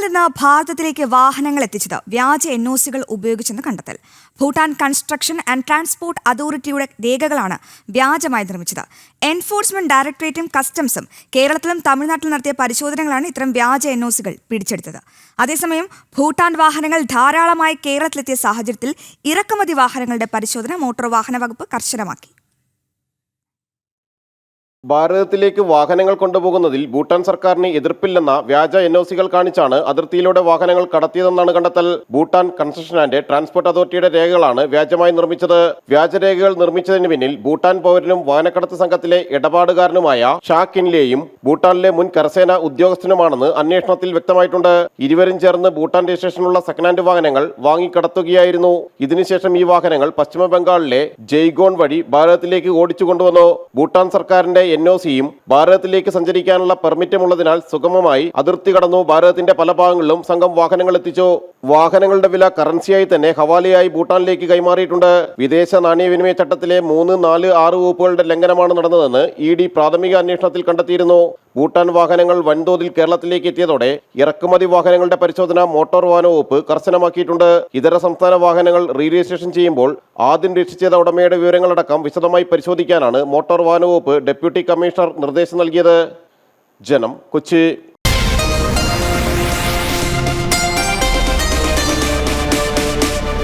ഭൂട്ടാനിൽ നിന്ന് ഭാരതത്തിലേക്ക് വാഹനങ്ങൾ എത്തിച്ചത് വ്യാജ എൻ ഒ സികൾ ഉപയോഗിച്ചെന്ന് കണ്ടെത്തൽ. ഭൂട്ടാൻ കൺസ്ട്രക്ഷൻ ആൻഡ് ട്രാൻസ്പോർട്ട് അതോറിറ്റിയുടെ രേഖകളാണ് വ്യാജമായി നിർമ്മിച്ചത്. എൻഫോഴ്സ്മെന്റ് ഡയറക്ടറേറ്റും കസ്റ്റംസും കേരളത്തിലും തമിഴ്നാട്ടിലും നടത്തിയ പരിശോധനകളാണ് ഇത്തരം വ്യാജ എൻ ഒ സികൾ പിടിച്ചെടുത്തത്. അതേസമയം ഭൂട്ടാൻ വാഹനങ്ങൾ ധാരാളമായി കേരളത്തിലെത്തിയ സാഹചര്യത്തിൽ ഇറക്കുമതി വാഹനങ്ങളുടെ പരിശോധന മോട്ടോർ വാഹന വകുപ്പ് കർശനമാക്കി. ഭാരതത്തിലേക്ക് വാഹനങ്ങൾ കൊണ്ടുപോകുന്നതിൽ ഭൂട്ടാൻ സർക്കാരിന് എതിർപ്പില്ലെന്ന വ്യാജ എൻ ഒ സികൾ കാണിച്ചാണ് അതിർത്തിയിലൂടെ വാഹനങ്ങൾ കടത്തിയതെന്നാണ് കണ്ടെത്തൽ. ഭൂട്ടാൻ കൺസ്ട്രക്ഷൻ ആൻഡ് ട്രാൻസ്പോർട്ട് അതോറിറ്റിയുടെ രേഖകളാണ് വ്യാജമായി നിർമ്മിച്ചത്. വ്യാജരേഖകൾ നിർമ്മിച്ചതിന് പിന്നിൽ ഭൂട്ടാൻ പൗരനും വാഹനക്കടത്ത് സംഘത്തിലെ ഇടപാടുകാരനുമായ ഷാ കിൻലെയും ഭൂട്ടാനിലെ മുൻ കരസേന ഉദ്യോഗസ്ഥനുമാണെന്ന് അന്വേഷണത്തിൽ വ്യക്തമായിട്ടുണ്ട്. ഇരുവരും ചേർന്ന് ഭൂട്ടാൻ രജിസ്ട്രേഷനുള്ള സെക്കൻഡ് ഹാൻഡ് വാഹനങ്ങൾ വാങ്ങിക്കടത്തുകയായിരുന്നു. ഇതിനുശേഷം ഈ വാഹനങ്ങൾ പശ്ചിമ ബംഗാളിലെ ജയ്ഗോൺ വഴി ഭാരതത്തിലേക്ക് ഓടിച്ചു കൊണ്ടുവന്നു ഭൂട്ടാൻ സർക്കാരിന്റെ എൻ ഒ സിയും ഭാരതത്തിലേക്ക് സഞ്ചരിക്കാനുള്ള പെർമിറ്റുമുള്ളതിനാൽ സുഗമമായി അതിർത്തി കടന്നു ഭാരതത്തിന്റെ പല ഭാഗങ്ങളിലും സംഘം വാഹനങ്ങൾ എത്തിച്ചു. വാഹനങ്ങളുടെ വില കറൻസിയായി തന്നെ ഹവാലയായി ഭൂട്ടാനിലേക്ക് കൈമാറിയിട്ടുണ്ട്. വിദേശ നാണയവിനിമയ ചട്ടത്തിലെ മൂന്ന് നാല് ആറ് വകുപ്പുകളുടെ ലംഘനമാണ് നടന്നതെന്ന് ഇ ഡി പ്രാഥമിക അന്വേഷണത്തിൽ കണ്ടെത്തിയിരുന്നു. ഭൂട്ടാൻ വാഹനങ്ങൾ വൻതോതിൽ കേരളത്തിലേക്ക് എത്തിയതോടെ ഇറക്കുമതി വാഹനങ്ങളുടെ പരിശോധന മോട്ടോർ വാഹന വകുപ്പ് കർശനമാക്കിയിട്ടുണ്ട്. ഇതര സംസ്ഥാന വാഹനങ്ങൾ റീ രജിസ്ട്രേഷൻ ചെയ്യുമ്പോൾ ആദ്യം ചെയ്ത ഉടമയുടെ വിവരങ്ങളടക്കം വിശദമായി പരിശോധിക്കാനാണ് മോട്ടോർ വാഹന വകുപ്പ് ഡെപ്യൂട്ടി കമ്മീഷണർ നിർദ്ദേശം നൽകിയത്. ജനം കൊച്ചി